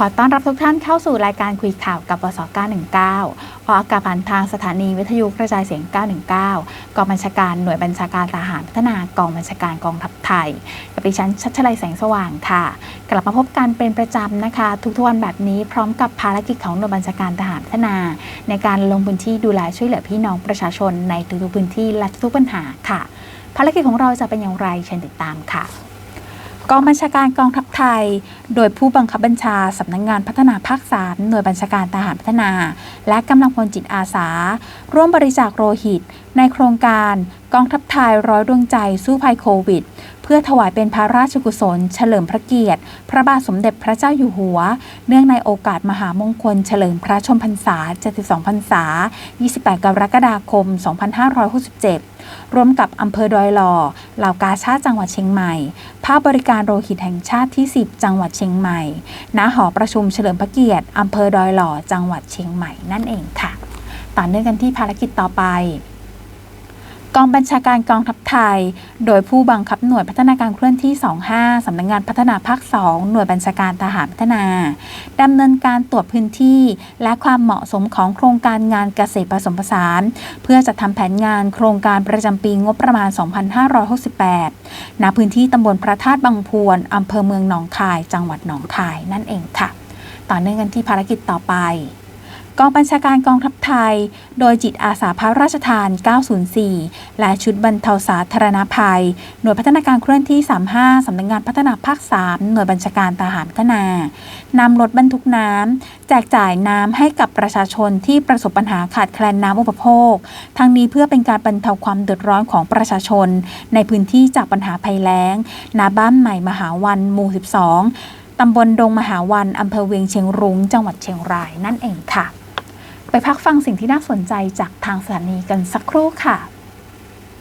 ขอต้อนรับทุกท่านเข้าสู่รายการคุยข่าวกับบส919ออกอากาศผ่านทางสถานีวิทยุกระจายเสียง 919 กองบัญชาการหน่วยบัญชาการทหารพัฒนากองบัญชาการกองทัพไทย กับดิฉันชัชลัยแสงสว่างค่ะ กลับมาพบกันเป็นประจำนะคะ ทุกๆวันแบบนี้พร้อมกับภารกิจของหน่วยบัญชาการทหารพัฒนา ในการลงพื้นที่ดูแลช่วยเหลือพี่น้องประชาชนในทุกๆพื้นที่และทุกปัญหาค่ะ ภารกิจของเราจะเป็นอย่างไรเชิญติดตามค่ะ กองบัญชาการกองทัพไทย โดยผู้บังคับบัญชาสำนักงงานพัฒนาภาค3หน่วยบัญชาการทหารพัฒนา และกำลังพลจิตอาสา ร่วมบริจาคโลหิต ในโครงการกองทัพไทยร้อยดวงใจสู้ภัยโควิด เพื่อถวายเป็นพระราชกุศล เฉลิมพระเกียรติ พระบาทสมเด็จพระเจ้าอยู่หัว เนื่องในโอกาสมหามงคล เฉลิมพระชนมพรรษา 72 พรรษา 28 กรกฎาคม 2567 ร่วมกับอำเภอดอยหล่อเหล่ากาชาติจังหวัดเชียงใหม่ ภาคบริการโรหิตแห่งชาติที่ 10 จังหวัดเชียงใหม่ ณ หอประชุมเฉลิมพระเกียรติอำเภอดอยหล่อ จังหวัดเชียงใหม่นั่นเองค่ะ ต่อเนื่องกันที่ภารกิจต่อไป กองบัญชาการกองทัพไทย โดยผู้บังคับหน่วยพัฒนาการเคลื่อนที่ 25 สำนักงงานพัฒนาภาค 2 หน่วยบัญชาการทหารพัฒนา ดำเนินการตรวจพื้นที่ และความเหมาะสมของโครงการงานเกษตรผสมผสาน เพื่อจะทำแผนงานโครงการประจำปีงบประมาณ 2568 ณ พื้นที่ตำบลพระธาตุบางพวนอำเภอเมืองหนองคาย จังหวัดหนองคายนั่นเองค่ะ ต่อเนื่องกันที่ภารกิจต่อไป กองบัญชาการกองทัพไทย โดยจิตอาสาพระราชทาน 904 และชุดบรรเทาสาธารณภัย หน่วยพัฒนาการเคลื่อนที่ 35 สำนักงงานพัฒนาภาค 3 หน่วยบัญชาการทหารพัฒนานำรถบรรทุกน้ำ แจกจ่ายน้ำให้กับประชาชนที่ประสบปัญหาขาดแคลนน้ำอุปโภค ทั้งนี้เพื่อเป็นการบรรเทาความเดือดร้อนของประชาชน ในพื้นที่จากปัญหาภัยแล้งณบ้านใหม่มหาวันหมู่ 12ตำบลดงมหาวัน อำเภอเวียงเชียงรุ้ง จังหวัดเชียงรายนั่นเองค่ะ ไปพักฟังสิ่งที่น่าสนใจจากทางสถานีกันสักครู่ค่ะ